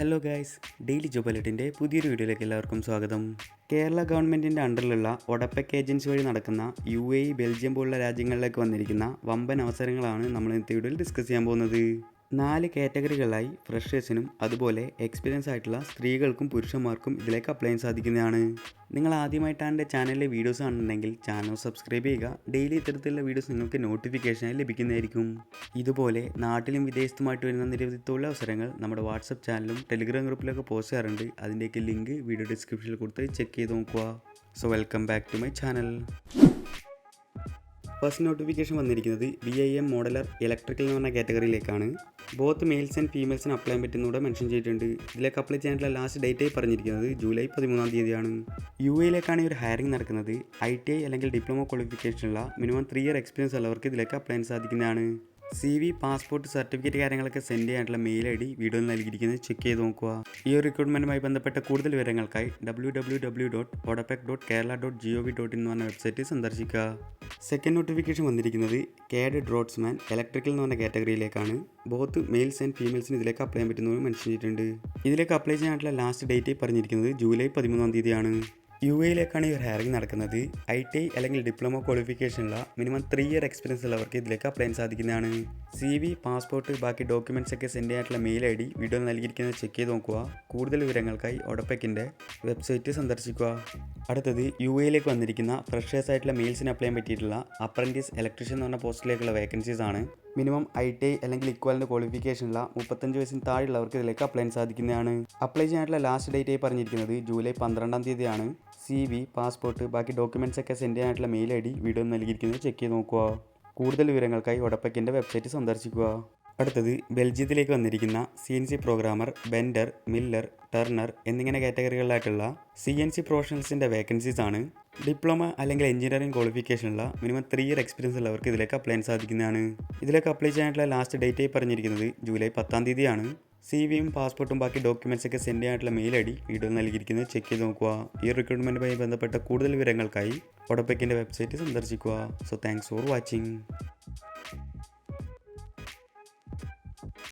Hello guys daily job അലർട്ടിന്റെ പുതിയൊരു വീഡിയോയിലേക്ക് എല്ലാവർക്കും സ്വാഗതം. കേരള ഗവൺമെന്റിന്റെ അണ്ടറിലുള്ള ഒഡപ്പെക് ഏജൻസി വഴി നടക്കുന്ന യു എ ബെൽജിയം പോലുള്ള രാജ്യങ്ങളിലേക്ക് വന്നിരിക്കുന്ന വമ്പൻ അവസരങ്ങളാണ് നമ്മൾ ഇന്നത്തെ വീഡിയോയിൽ ഡിസ്കസ് ചെയ്യാൻ പോകുന്നത്. നാല് കാറ്റഗറികളായി ഫ്രഷേഴ്സിനും അതുപോലെ എക്സ്പീരിയൻസ് ആയിട്ടുള്ള സ്ത്രീകൾക്കും പുരുഷന്മാർക്കും ഇതിലേക്ക് അപ്ലൈ ചെയ്യാൻ സാധിക്കുന്നതാണ്. നിങ്ങൾ ആദ്യമായിട്ടാണ് എന്റെ ചാനലിലെ വീഡിയോസ് കാണുന്നുണ്ടെങ്കിൽ ചാനൽ സബ്സ്ക്രൈബ് ചെയ്യുക. ഡെയിലി ഇത്തരത്തിലുള്ള വീഡിയോസ് നിങ്ങൾക്ക് നോട്ടിഫിക്കേഷനായി ലഭിക്കുന്നതായിരിക്കും. ഇതുപോലെ നാട്ടിലും വിദേശത്തുമായിട്ട് വരുന്ന നിരവധി തൊഴിലവസരങ്ങൾ നമ്മുടെ വാട്സപ്പ് ചാനലും ടെലിഗ്രാം ഗ്രൂപ്പിലൊക്കെ പോസ്റ്റ് ചെയ്യാറുണ്ട്. അതിന്റെയൊക്കെ ലിങ്ക് വീഡിയോ ഡിസ്ക്രിപ്ഷനിൽ കൊടുത്ത് ചെക്ക് ചെയ്ത് നോക്കുക. So welcome back to my channel. First notification വന്നിരിക്കുന്നത് V I M modular electrical എന്ന് പറഞ്ഞ കാറ്റഗറിയിലേക്കാണ് ബോത്ത് മെയിൽസ് ആൻഡ് ഫീമെയിൽസിന് അപ്ലൈ ചെയ്യാൻ പറ്റുന്നൂടെ മെൻഷൻ ചെയ്തിട്ടുണ്ട്. ഇതിലേക്ക് അപ്ലൈ ചെയ്യാനുള്ള ലാസ്റ്റ് ഡേറ്റ് ആയി പറഞ്ഞിരിക്കുന്നത് ജൂലൈ പതിമൂന്നാം തീയതിയാണ്. യു എയിലേക്കാണ് ഈ ഒരു ഹയറിംഗ് നടക്കുന്നത്. ഐ ടി ഐ അല്ലെങ്കിൽ ഡിപ്ലോമ ക്വാളിഫിക്കേഷനുള്ള മിനിമം ത്രീ ഇയർ എക്സ്പീരിയൻസ് ഉള്ളവർക്ക് ഇതിലേക്ക് അപ്ലൈ ചെയ്യാൻ സാധിക്കുന്നതാണ്. സി വി പാസ്പോർട്ട് സർട്ടിഫിക്കറ്റ് കാര്യങ്ങളൊക്കെ സെൻഡ് ചെയ്യാനുള്ള മെയിൽ ഐ ഡി വീഡിയോയിൽ നൽകിയിരിക്കുന്നത് ചെക്ക് ചെയ്ത് നോക്കുക. ഈ ഒരു റിക്രൂട്ട്മെന്റുമായി ബന്ധപ്പെട്ട കൂടുതൽ വിവരങ്ങൾക്കായി W W W dot ODEPC dot Kerala dot G O V dot in എന്ന് പറഞ്ഞ വെബ്സൈറ്റ് സന്ദർശിക്കുക. സെക്കൻഡ് നോട്ടിഫിക്കേഷൻ വന്നിരിക്കുന്നത് കാഡ് ഡ്രോട്ട്സ്മാൻ ഇലക്ട്രിക്കൽ എന്ന് പറഞ്ഞ കാറ്റഗറിയിലേക്കാണ് ബോത്ത് മെയിൽസ് ആൻഡ് ഫീമെയിൽസിന് ഇതിലേക്ക് അപ്ലൈ ചെയ്യാൻ പറ്റുന്നത് മെൻഷൻ ചെയ്തിട്ടുണ്ട് ഇതിലേക്ക് അപ്ലൈ ചെയ്യാനുള്ള ലാസ്റ്റ് ഡേറ്റ് പറഞ്ഞിരിക്കുന്നത് ജൂലൈ പതിമൂന്നാം തീയതിയാണ്. യു എയിലേക്കാണ് ഈ ഒരു ഹയറിംഗ് നടക്കുന്നത്. ഐ ടി ഐ അല്ലെങ്കിൽ ഡിപ്ലോമ ക്വാളിഫിക്കേഷനുള്ള മിനിമം ത്രീ ഇയർ എക്സ്പീരിയൻസ് ഉള്ളവർക്ക് ഇതിലേക്ക് അപ്ലൈ ചെയ്യാൻ സാധിക്കുന്നതാണ്. സി വി പാസ്പോർട്ട് ബാക്കി ഡോക്യുമെന്റ്സ് ഒക്കെ സെൻഡ് ചെയ്യാനുള്ള മെയിൽ ഐ ഡി വീഡിയോ നൽകിയിരിക്കുന്നത് ചെക്ക് ചെയ്ത് നോക്കുക. കൂടുതൽ വിവരങ്ങൾക്കായി ഒഡപ്പെക്കിന്റെ വെബ്സൈറ്റ് സന്ദർശിക്കുക. അടുത്തത് യു എയിലേക്ക് വന്നിരിക്കുന്ന ഫ്രഷേഴ്സ് ആയിട്ടുള്ള മെയിൽസിന് അപ്ലൈ ചെയ്യാൻ പറ്റിയിട്ടുള്ള അപ്രന്റീസ് ഇലക്ട്രീഷ്യൻ എന്ന് പറഞ്ഞ പോസ്റ്റിലേക്കുള്ള വേക്കൻസീസ് ആണ്. മിനിമം ഐ ടി ഐ അല്ലെങ്കിൽ ഇക്വാലിന്റെ ക്വാളിഫിക്കേഷനുള്ള മുപ്പത്തഞ്ച് വയസ്സിന് താഴെയുള്ളവർക്ക് ഇതിലേക്ക് അപ്ലൈ ചെയ്യാൻ സാധിക്കുന്നതാണ്. അപ്ലൈ ചെയ്യാനായിട്ടുള്ള ലാസ്റ്റ് ഡേറ്റ് ആയി പറഞ്ഞിരിക്കുന്നത് ജൂലൈ പന്ത്രണ്ടാം തീയതിയാണ്. സി വി പാസ്പോർട്ട് ബാക്കി ഡോക്യുമെന്റ്സ് ഒക്കെ സെൻഡ് ചെയ്യാനായിട്ടുള്ള മെയിൽ ഐ ഡി വീഡിയോ നൽകിയിരിക്കുന്നത് ചെക്ക് ചെയ്ത് നോക്കുക. കൂടുതൽ വിവരങ്ങൾക്കായി ഒടപ്പക്കിന്റെ വെബ്സൈറ്റ് സന്ദർശിക്കുക. അടുത്തത് ബെൽജിയത്തിലേക്ക് വന്നിരിക്കുന്ന C N C programmer bender miller turner എന്നിങ്ങനെ കാറ്റഗറികളിലായിട്ടുള്ള സി എൻ സി പ്രൊഫഷണൽസിന്റെ വേക്കൻസീസ് ആണ് ഡിപ്ലോമ അല്ലെങ്കിൽ എഞ്ചിനീയറിംഗ് ക്വാളിഫിക്കേഷനുള്ള മിനിമം ത്രീ ഇയർ എക്സ്പീരിയൻസ് ഉള്ളവർക്ക് ഇതിലേക്ക് അപ്ലൈ ചെയ്യാൻ സാധിക്കുന്നതാണ്. ഇതിലേക്ക് അപ്ലൈ ചെയ്യാനായിട്ടുള്ള ലാസ്റ്റ് ഡേറ്റ് പറഞ്ഞിരിക്കുന്നത് ജൂലൈ പത്താം തീയതിയാണ്. സി വിയും പാസ്പോർട്ടും ബാക്കി ഡോക്യുമെന്റ്സ് ഒക്കെ സെൻഡ് ചെയ്യാനായിട്ടുള്ള മെയിൽ ഐ ഡി വീഡിയോ നൽകിയിരിക്കുന്നത് ചെക്ക് ചെയ്ത് നോക്കുക. ഈ റിക്രൂട്ട്മെന്റുമായി ബന്ധപ്പെട്ട കൂടുതൽ വിവരങ്ങൾക്കായി ഒടപ്പെക്കിന്റെ വെബ്സൈറ്റ് സന്ദർശിക്കുക. So thanks for watching